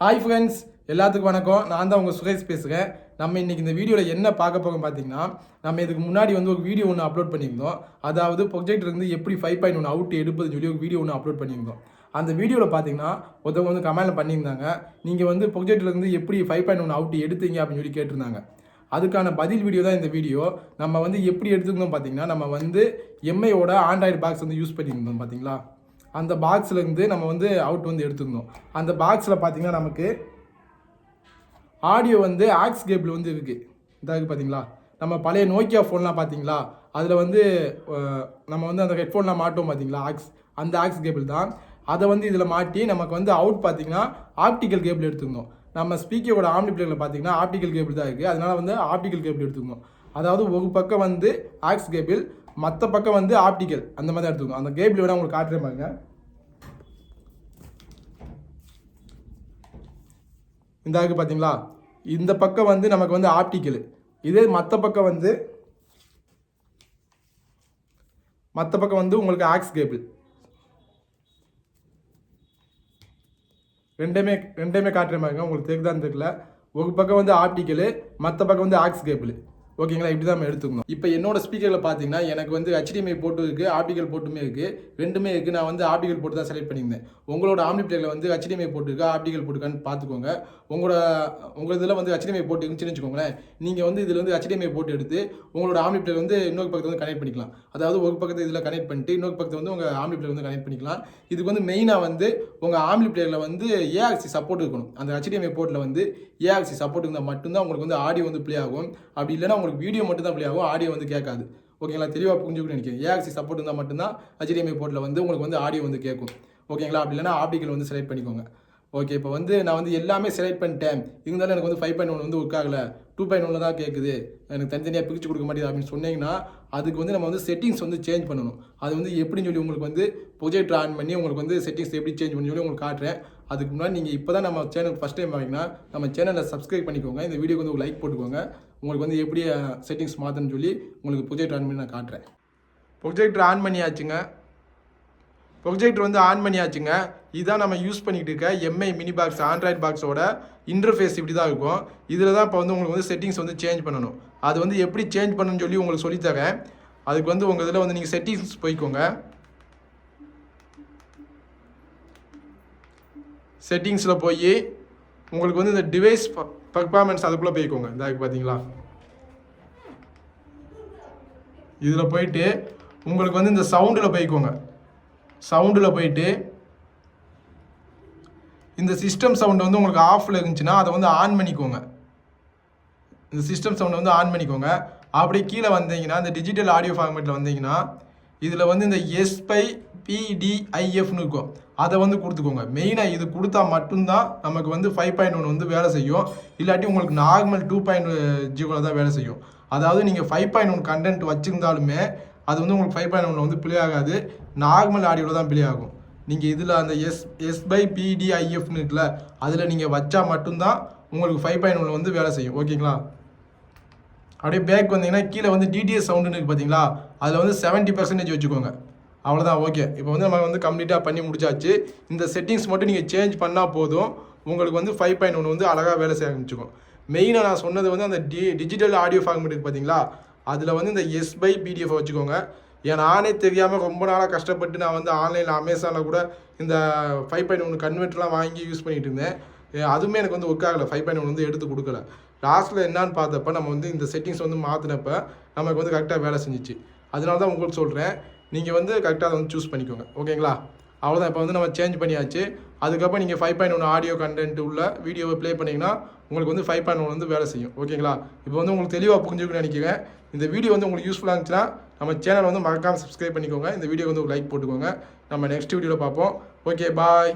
Hi friends எல்லாத்துக்கும் வணக்கம். நான் தான் உங்கள் சுரேஷ் பேசுகிறேன் நம்ம இன்றைக்கி இந்த வீடியோவில் என்ன பார்க்க போகிறோம் பார்த்தீங்கன்னா நம்ம இதுக்கு முன்னாடி வந்து ஒரு வீடியோ ஒன்று அப்லோட் பண்ணியிருந்தோம். அதாவது ப்ரொஜெக்ட் இருந்து எப்படி ஃபைவ் பாயிண்ட் ஒன்று அவுட் எடுப்பதுன்னு சொல்லி ஒரு வீடியோ ஒன்று அப்லோட் பண்ணியிருந்தோம். அந்த வீடியோவில் பார்த்தீங்கன்னா ஒருத்தவங்க வந்து கமெண்ட்டில் பண்ணியிருந்தாங்க. நீங்கள் வந்து project இருந்து எப்படி ஃபைவ் பாயிண்ட் ஒன்று அவுட் எடுத்தீங்க அப்படின்னு சொல்லி கேட்டிருந்தாங்க. அதுக்கான பதில் வீடியோ தான் இந்த வீடியோ நம்ம வந்து எப்படி எடுத்துக்கணும் பார்த்தீங்கன்னா நம்ம வந்து எம்ஐயோட ஆண்ட்ராய்டு பாக்ஸ் வந்து யூஸ் பண்ணியிருந்தோம் பார்த்தீங்களா அந்த பாக்ஸ்லேருந்து நம்ம வந்து அவுட் வந்து எடுத்துக்கணும் அந்த பாக்ஸில் பார்த்தீங்கன்னா நமக்கு ஆடியோ வந்து ஆக்ஸ் கேபிள் வந்து இருக்குது இதாக பார்த்தீங்களா நம்ம பழைய நோக்கியா ஃபோன்லாம் பார்த்தீங்களா அதில் வந்து நம்ம வந்து அந்த ஹெட்ஃபோன்லாம் மாட்டோம் பார்த்தீங்களா ஆக்ஸ் அந்த ஆக்ஸ் கேபிள் தான். அதை வந்து இதில் மாட்டி நமக்கு வந்து அவுட் பார்த்தீங்கன்னா ஆப்டிக்கல் கேபிள் எடுத்துக்கணும் நம்ம ஸ்பீக்கரோட ஆம்னிப்ளேரில் பார்த்தீங்கன்னா ஆப்டிக்கல் கேபிள் தான் இருக்குது அதனால் வந்து ஆப்டிக்கல் கேபிள் எடுத்துக்கணும் அதாவது ஒரு பக்கம் வந்து ஆக்ஸ் கேபிள் மற்ற பக்கம் வந்து ஆப்டிக்கல் அந்த மாதிரி தான் எடுத்துக்கோங்க அந்த கேபிள் வேணால் உங்களுக்கு காட்டுறேன் பாருங்க. இந்த இருக்குது பார்த்தீங்களா இந்த பக்கம் வந்து நமக்கு வந்து ஆப்டிக்கல் இதே மற்ற பக்கம் வந்து மற்ற பக்கம் வந்து உங்களுக்கு ஆக்ஸ் கேபிள் ரெண்டுமே ரெண்டுமே காட்டுற மாதிரி உங்களுக்கு தெரியுதான்னு தெரியல ஒரு பக்கம் வந்து ஆப்டிக்கலு மற்ற பக்கம் வந்து ஆக்ஸ் கேபிள் ஓகேங்களா இப்படி தான் நம்ம எடுத்துக்கணும். இப்போ என்னோட ஸ்பீக்கரில் பார்த்தீங்கன்னா எனக்கு வந்து ஹெச்டிஎம்ஐ போட்டு இருக்குது ஆப்டிக்கல் போட்டுமே இருக்குது ரெண்டுமே இருக்குது நான் வந்து ஆப்டிக்கல் போட்டு தான் செலக்ட் பண்ணியிருந்தேன். உங்களோட ஆம்னி பிளேயரில் வந்து ஹெச்டிஎம்ஐ போட்டுருக்கா ஆப்டிக்கல் போட்டுருக்கான்னு பார்த்துக்கோங்க உங்களோட உங்கள் இதில் வந்து ஹெச்டிஎம்ஐ போட்டு இருந்துச்சுன்னு வச்சுக்கோங்களேன் நீங்கள் வந்து இதில் வந்து ஹெச்டிஎம்ஐ போட்டு எடுத்து உங்களோட ஆம்னி வந்து இன்னொரு பக்கத்தை வந்து கனெக்ட் பண்ணிக்கலாம். அதாவது ஒரு பக்கத்தை இதில் கனெக்ட் பண்ணிட்டு இன்னொரு பக்கத்தை வந்து உங்கள் ஆம்னி வந்து கனெக்ட் பண்ணிக்கலாம். இதுக்கு வந்து மெயினாக வந்து உங்கள் ஆம்னி பிளேயரில் வந்து ஏஆர்சி சப்போர்ட் இருக்கணும். அந்த ஹெச்டிஎம்ஐ போர்ட்டில் வந்து ஏஆர்சி சப்போர்ட் இருந்தால் மட்டும்தான் உங்களுக்கு வந்து ஆடியோ வந்து ப்ளே ஆகும். அப்படி இல்லைன்னா உங்களுக்கு வீடியோ மட்டும் தான் ப்ளே ஆகும் ஆடியோ வந்து கேட்காது. ஓகேங்களா தெளிவாக புரிஞ்சுக்கணும்னு நினைக்கிறேன். ஏஆர்சி சப்போர்ட் இருந்தால் மட்டும்தான் ஹெச்டிஎம்ஐ போர்ட்டில் வந்து உங்களுக்கு வந்து ஆடியோ வந்து கேட்கும். ஓகேங்களா அப்படி இல்லைன்னா ஆப்டிக்கல் வந்து செலக்ட் பண்ணிக்கோங்க. ஓகே இப்போ வந்து நான் வந்து எல்லாமே செலக்ட் பண்ணிட்டேன். இருந்தாலும் எனக்கு வந்து ஃபைவ் பாயிண்ட் ஒன் வந்து ஒர்க் ஆகலை. டூ பாயிண்ட் ஒன்று தான் கேட்குது. எனக்கு தனித்தனியாக பிரித்து கொடுக்க மாட்டேங்குது அப்படின்னு சொன்னீங்கன்னா அதுக்கு வந்து நம்ம வந்து செட்டிங்ஸ் வந்து சேஞ்ச் பண்ணணும். அது வந்து எப்படின்னு சொல்லி உங்களுக்கு வந்து ப்ரொஜெக்டர் ஆன் பண்ணி உங்களுக்கு வந்து செட்டிங்ஸ் எப்படி சேஞ்ச் பண்ணி சொல்லி உங்களுக்கு காட்டுறேன். அதுக்கு முன்னாடி நீங்கள் இப்போ தான் நம்ம சேனல் ஃபஸ்ட் டைம் பார்த்தீங்கன்னா நம்ம சேனலை சப்ஸ்கிரைப் பண்ணிக்கோங்க. இந்த வீடியோக்கு வந்து ஒரு லைக் போட்டுக்கோங்க. உங்களுக்கு வந்து எப்படி செட்டிங்ஸ் மாற்றணும்னு சொல்லி உங்களுக்கு ப்ரொஜெக்ட் ஆன் பண்ணி நான் காட்டுறேன். ப்ரொஜெக்டர் ஆன் பண்ணியாச்சுங்க. ப்ரொஜெக்டர் வந்து ஆன் பண்ணியாச்சுங்க. இதுதான் நம்ம யூஸ் பண்ணிக்கிட்டு இருக்க எம்ஐ மினி பாக்ஸ் ஆண்ட்ராய்ட் பாக்ஸோட இன்டர்ஃபேஸ் இப்படி தான் இருக்கும். இதில் தான் இப்போ வந்து உங்களுக்கு வந்து செட்டிங்ஸ் வந்து சேஞ்ச் பண்ணணும். அது வந்து எப்படி சேஞ்ச் பண்ணணும்னு சொல்லி உங்களுக்கு சொல்லித்தரேன் அதுக்கு வந்து உங்கள் இதில் வந்து நீங்கள் செட்டிங்ஸ் போய்க்கோங்க. செட்டிங்ஸில் போய் உங்களுக்கு வந்து இந்த டிவைஸ் பர்ஃபார்மன்ஸ் அதுக்குள்ளே போய்க்கோங்க. இந்த பார்த்தீங்களா இதில் போயிட்டு உங்களுக்கு வந்து இந்த சவுண்டில் போய்க்கோங்க. சவுண்டில் போயிட்டு இந்த சிஸ்டம் சவுண்டு வந்து உங்களுக்கு ஆஃபில் இருந்துச்சுன்னா அதை வந்து ஆன் பண்ணிக்கோங்க. இந்த சிஸ்டம் சவுண்டை வந்து ஆன் பண்ணிக்கோங்க. அப்படியே கீழே வந்தீங்கன்னா இந்த டிஜிட்டல் ஆடியோ ஃபார்மேட்டில் வந்தீங்கன்னா இதில் வந்து இந்த எஸ்பை பிடிஐஎஃப்னு இருக்கும். அதை வந்து கொடுத்துக்கோங்க. மெயினாக இது கொடுத்தா மட்டும்தான் நமக்கு வந்து ஃபைவ் பாயிண்ட் ஒன் வந்து வேலை செய்யும். இல்லாட்டி உங்களுக்கு நார்மல் டூ பாயிண்ட் ஜீரோவில் தான் வேலை செய்யும். அதாவது நீங்கள் ஃபைவ் பாயிண்ட் ஒன் கண்டென்ட் வச்சுருந்தாலுமே அது வந்து உங்களுக்கு ஃபைவ் பாயிண்ட் ஒன்ல வந்து ப்ளே ஆகாது. நார்மல் ஆடியோவில் தான் ப்ளே ஆகும். நீங்கள் இதில் அந்த எஸ் எஸ் பை பிடிஐஎஃப்னு இருக்குல்ல அதில் நீங்கள் வச்சா மட்டும்தான் உங்களுக்கு ஃபைவ் பாயிண்ட் ஒன்ல வந்து வேலை செய்யும். ஓகேங்களா அப்படியே பேக் வந்தீங்கன்னா கீழே வந்து டிடிஎஸ் சவுண்டுன்னு இருக்கு பார்த்தீங்களா அதில் வந்து செவன்ட்டி பர்சன்டேஜ் வச்சுக்கோங்க. அவ்வளோதான் ஓகே இப்போ வந்து நம்ம வந்து கம்ப்ளீட்டாக பண்ணி முடிச்சாச்சு. இந்த செட்டிங்ஸ் மட்டும் நீங்கள் சேஞ்ச் பண்ணால் போதும். உங்களுக்கு வந்து ஃபைவ் பாயிண்ட் ஒன்று வந்து அழகாக வேலை செய்ய ஆரம்பிச்சுக்கும் மெயினாக நான் சொன்னது வந்து அந்த டி டிஜிட்டல் ஆடியோ ஃபார்மெட் இருக்குது பார்த்தீங்களா அதில் வந்து இந்த எஸ் பை பிடிஎஃப் வச்சுக்கோங்க. ஏன் நானே தெரியாமல் ரொம்ப நாளாக கஷ்டப்பட்டு நான் வந்து ஆன்லைனில் அமேசானில் கூட இந்த ஃபைவ் பாயிண்ட் ஒன்று கன்வெர்ட்லாம் வாங்கி யூஸ் பண்ணிகிட்டு இருந்தேன். அதுவுமே எனக்கு வந்து ஒர்க் ஆகலை. ஃபைவ் பாயிண்ட் ஒன் வந்து எடுத்து கொடுக்கல. லாஸ்ட்டில் என்னான்னு பார்த்தப்ப நம்ம வந்து இந்த செட்டிங்ஸ் வந்து மாற்றினப்ப நமக்கு வந்து கரெக்டாக வேலை செஞ்சிச்சு. அதனால தான் உங்களுக்கு சொல்கிறேன் நீங்கள் வந்து கரெக்டாக அதை வந்து சூஸ் பண்ணிக்கோங்க. ஓகேங்களா? அவ்வளோதான் இப்போ வந்து நம்ம சேஞ்ச் பண்ணியாச்சு. அதுக்கப்புறம் நீங்கள் ஃபைவ் பாயிண்ட் ஒன்று ஆடியோ கண்டென்ட் உள்ள வீடியோவை ப்ளே பண்ணிங்கன்னா உங்களுக்கு வந்து ஃபைவ் பாயிண்ட் ஒன் வந்து வேலை செய்யும். ஓகேங்களா? இப்போ வந்து உங்களுக்கு தெளிவாக புரிஞ்சுக்கணும்னு நினைக்கிறேன். இந்த வீடியோ வந்து உங்களுக்கு யூஸ்ஃபுல்லாக இருந்துச்சுன்னா நம்ம சேனல் வந்து மறக்காமல் சப்ஸ்கிரைப் பண்ணிக்கோங்க. இந்த வீடியோ வந்து ஒரு லைக் போட்டுக்கோங்க. நம்ம நெக்ஸ்ட் வீடியோவில் பார்ப்போம். Okay bye